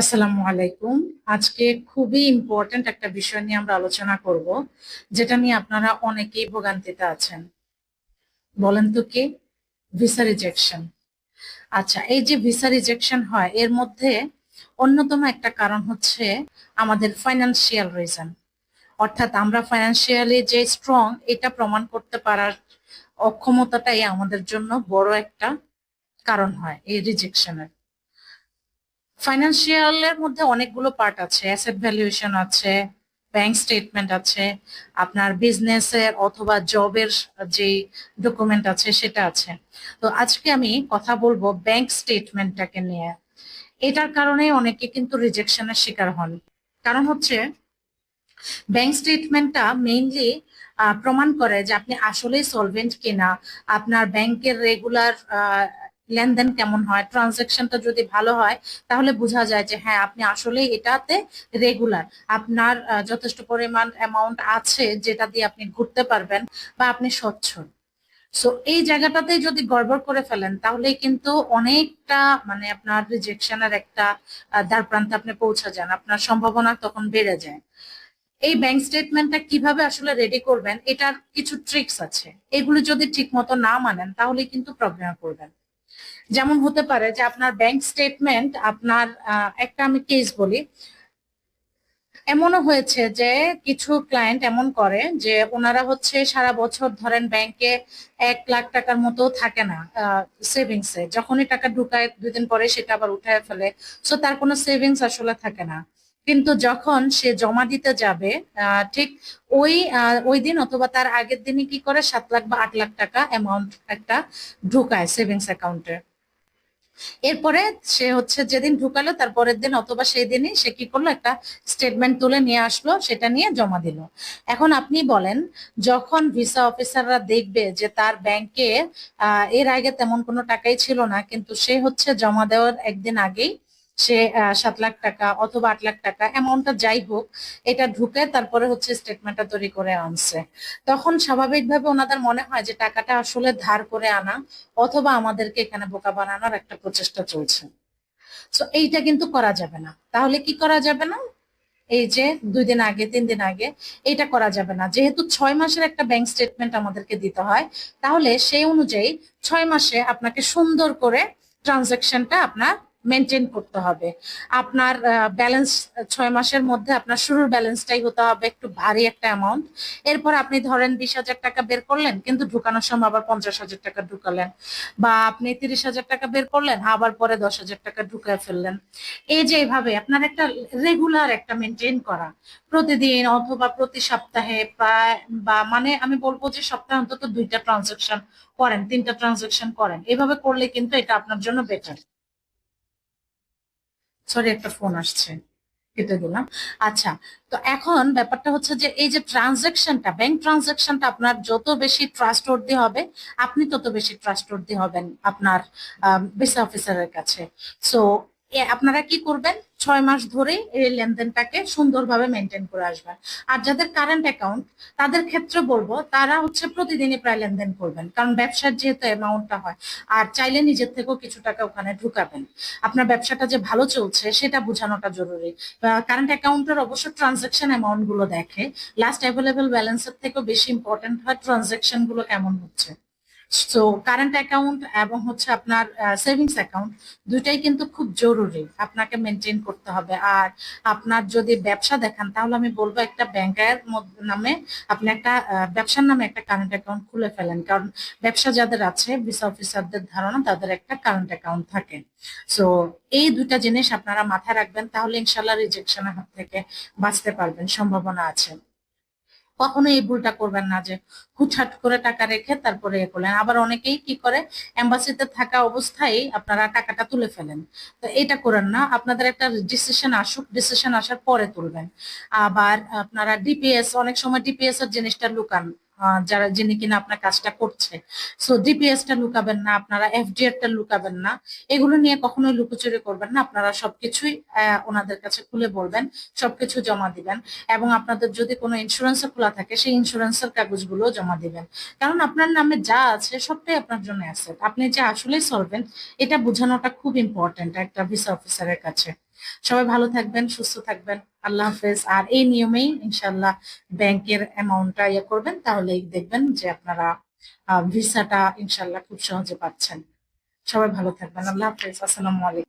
আসসালামু আলাইকুম। আজকে খুবই ইম্পর্ট্যান্ট একটা বিষয় নিয়ে আমরা আলোচনা করব, যেটা নিয়ে আপনারা অনেকেই ভোগান্তিতে আছেন। বলেন তো কি? ভিসা রিজেকশন আচ্ছা এই যে ভিসা রিজেকশন হয়, এর মধ্যে অন্যতম একটা কারণ হচ্ছে আমাদের ফাইনান্সিয়াল রিজন অর্থাৎ আমরা ফাইনান্সিয়ালি যে স্ট্রং এটা প্রমাণ করতে পারার অক্ষমতাটাই আমাদের জন্য বড় একটা কারণ হয় এই রিজেকশনের ফাইন্যান্সিয়ালের মধ্যে অনেকগুলো পার্ট আছে অ্যাসেট ভ্যালুয়েশন আছে ব্যাংক স্টেটমেন্ট আছে, আপনার বিজনেসের অথবা জবের যে ডকুমেন্ট আছে সেটা আছে। তো আজকে আমি কথা বলব ব্যাংক স্টেটমেন্টটাকে নিয়ে। এটার কারণে অনেকে কিন্তু রিজেকশনের শিকার হন। কারণ হচ্ছে ব্যাংক স্টেটমেন্টটা মেইনলি প্রমাণ করে যে আপনি আসলেই সলভেন্ট কিনা, আপনার ব্যাংকের রেগুলার লেনদেন কেমন হয় ট্রানজেকশনটা যদি ভালো হয়, তাহলে বোঝা যায় যে হ্যাঁ আপনি আসলে এটাতে রেগুলার আপনার যথেষ্ট পরিমাণ অ্যামাউন্ট আছে যেটা দিয়ে আপনি ঘুরতে পারবেন বা আপনি সচ্ছল সো এই জায়গাটাতে যদি গড়বড় করে ফেলেন তাহলে কিন্তু অনেকটা মানে আপনার রিজেকশনের একটা দ্বার প্রান্তে আপনি পৌঁছে যান। আপনার সম্ভাবনা তখন বেড়ে যায়। এই ব্যাংক স্টেটমেন্টটা কীভাবে আসলে রেডি করবেন, এটার কিছু ট্রিক্স আছে। এগুলো যদি ঠিক মতো না মানেন তাহলে কিন্তু প্রবলেমে পড়বেন যেমন হতে পারে যে আপনার ব্যাংক স্টেটমেন্ট আপনার একটা আমি কেস বলি। এমনও হয়েছে যে কিছু ক্লায়েন্ট এমন করে যে ওনারা হচ্ছে সারা বছর ধরেন ব্যাংকে এক লাখ টাকার মতো থাকে না সেভিংস যখনই টাকা ঢুকায় দুই দিন পরে সেটা আবার উঠায় ফেলে। সো তার কোনো সেভিংস আসলে থাকে না। কিন্তু যখন সে জমা দিতে যাবে ঠিক ওই ওই দিন অথবা তার আগের দিনই কি করে, সাত লাখ বা আট লাখ টাকা অ্যামাউন্ট একটা ঢুকায় সেভিংস অ্যাকাউন্টে এরপরে সে হচ্ছে যেদিন ঢুকালো, তার পরের দিন অথবা সেই দিনই সে কি করল, একটা স্টেটমেন্ট তুলে নিয়ে আসলো, সেটা নিয়ে জমা দিল। এখন আপনি বলেন, যখন ভিসা অফিসাররা দেখবে যে তার ব্যাংকে এর আগে তেমন কোনো টাকাই ছিল না, কিন্তু সে হচ্ছে জমা দেওয়ার একদিন আগেই সে সাত লাখ টাকা অথবা আট লাখ টাকা অ্যামাউন্টটা যাই হোক, এটা ঢুকে তারপরে হচ্ছে স্টেটমেন্টটা তৈরি করে আনছে। তখন স্বাভাবিকভাবে ওনাদের মনে হয় যে টাকাটা আসলে ধার করে আনা অথবা আমাদেরকে এখানে বোকা বানানোর একটা প্রচেষ্টা চলছে। তো এইটা কিন্তু করা যাবে না। তাহলে কি করা যাবে না? এই যে দুই দিন আগে, তিন দিন আগে এটা করা যাবে না। যেহেতু ছয় মাসের একটা ব্যাংক স্টেটমেন্ট আমাদেরকে দিতে হয়, তাহলে সেই অনুযায়ী ছয় মাসে আপনাকে সুন্দর করে ট্রানজাকশনটা আপনার মেনটেন করতে হবে। আপনার ব্যালেন্স ছয় মাসের মধ্যে আপনার শুরুর ব্যালেন্সটাই হতে হবে একটু ভারী একটা অ্যামাউন্ট এরপর আপনি ধরেন বিশ হাজার টাকা বের করলেন, কিন্তু ঢুকানোর সময় আবার পঞ্চাশ হাজার টাকা ঢুকালেন। বা আপনি তিরিশ হাজার টাকা বের করলেন, আবার পরে দশ হাজার টাকা ঢুকায় ফেললেন। এই যে এইভাবে আপনার একটা রেগুলার একটা মেনটেন করা। প্রতিদিন অথবা প্রতি সপ্তাহে প্রায়, বা মানে আমি বলব যে সপ্তাহে অন্তত দুইটা ট্রানজাকশন করেন, তিনটা ট্রানজাকশন করেন। এভাবে করলে কিন্তু এটা আপনার জন্য বেটার সরি একটা ফোন আসছে। কেটে দিলাম। আচ্ছা তো এখন ব্যাপারটা হচ্ছে যে এই যে ট্রানজেকশনটা ব্যাংক ট্রানজেকশনটা আপনার যত বেশি ট্রাস্ট ট্রাস্টওয়ার্দি হবে, আপনি তত বেশি ট্রাস্ট ট্রাস্টওয়ার্দি হবেন আপনার ভিসা অফিসারের কাছে। সো আপনারা কি করবেন? ছয় মাস ধরে এই লেনদেনটাকে সুন্দরভাবে মেনটেন করে আসবেন। আর যাদের কারেন্ট অ্যাকাউন্ট তাদের ক্ষেত্রে বলব, তারা হচ্ছে প্রতিদিনই প্রায় লেনদেন করবেন। কারণ ব্যবসার যেহেতু অ্যামাউন্টটা হয়, আর চাইলে নিজের থেকেও কিছু টাকা ওখানে ঢুকাবেন। আপনার ব্যবসাটা যে ভালো চলছে, সেটা বোঝানোটা জরুরি। কারেন্ট অ্যাকাউন্টের অবশ্য ট্রানজাকশন অ্যামাউন্টগুলো দেখে লাস্ট অ্যাভেলেবল ব্যালেন্সের থেকেও বেশি ইম্পর্টেন্ট হয় ট্রানজাকশনগুলো কেমন হচ্ছে। সো কারেন্ট অ্যাকাউন্ট এবং হচ্ছে আপনার সেভিংস অ্যাকাউন্ট দুইটাই কিন্তু খুব জরুরি। আপনাকে মেনটেন করতে হবে। আর আপনার যদি ব্যবসা দেখান, তাহলে আমি বলব একটা ব্যাংকের নামে আপনি একটা ব্যবসার নামে একটা কারেন্ট অ্যাকাউন্ট খুলে ফেলেন। কারণ ব্যবসা যাদের আছে ভিসা অফিসারদের ধারণা তাদের একটা কারেন্ট অ্যাকাউন্ট থাকে। সো এই দুইটা জিনিস আপনারা মাথায় রাখবেন, তাহলে ইনশাল্লাহ রিজেকশনের হাত থেকে বাঁচতে পারবেন। সম্ভাবনা আছে। কখনো এই ভুলটা করবেন না যে হুটহাট করে টাকা রেখে তারপরে এ করলেন। আবার অনেকেই কি করে, এম্বাসিতে থাকা অবস্থায় আপনারা টাকাটা তুলে ফেলেন। তো এটা করেন না, আপনাদের একটা ডিসিশন আসুক ডিসিশন আসার পরে তুলবেন। আবার আপনারা ডিপিএস অনেক সময় ডিপিএস এর জিনিসটা লুকান। যারা যিনি কিনা আপনার কাজটা করছে। সো ডিপিএস টা লুকাবেন না, আপনারা এফডিআর টা লুকাবেন না। এগুলো নিয়ে কখনোই লুকোচুরি করবেন না, আপনারা সবকিছুই ওনাদের কাছে খুলে বলবেন, সবকিছু জমা দিবেন এবং আপনাদের যদি কোনো ইন্স্যুরেন্স খোলা থাকে, সেই ইন্স্যুরেন্সের কাগজগুলো জমা দিবেন। কারণ আপনার নামে যা আছে, সবটাই আপনার জন্য অ্যাসেট আপনি যে আসলেই সলভেন্ট এটা বোঝানোটা খুব ইম্পর্টেন্ট একটা ভিসা অফিসারের কাছে। সবাই ভালো থাকবেন, সুস্থ থাকবেন। আল্লাহ হাফেজ। আর এই নিয়মেই ইনশাল্লাহ ব্যাংকের অ্যামাউন্টটা ইয়ে করবেন তাহলে দেখবেন যে আপনারা ভিসাটা ইনশাল্লাহ খুব সহজে পাচ্ছেন। সবাই ভালো থাকবেন। আল্লাহ হাফেজ। আসসালামু আলাইকুম।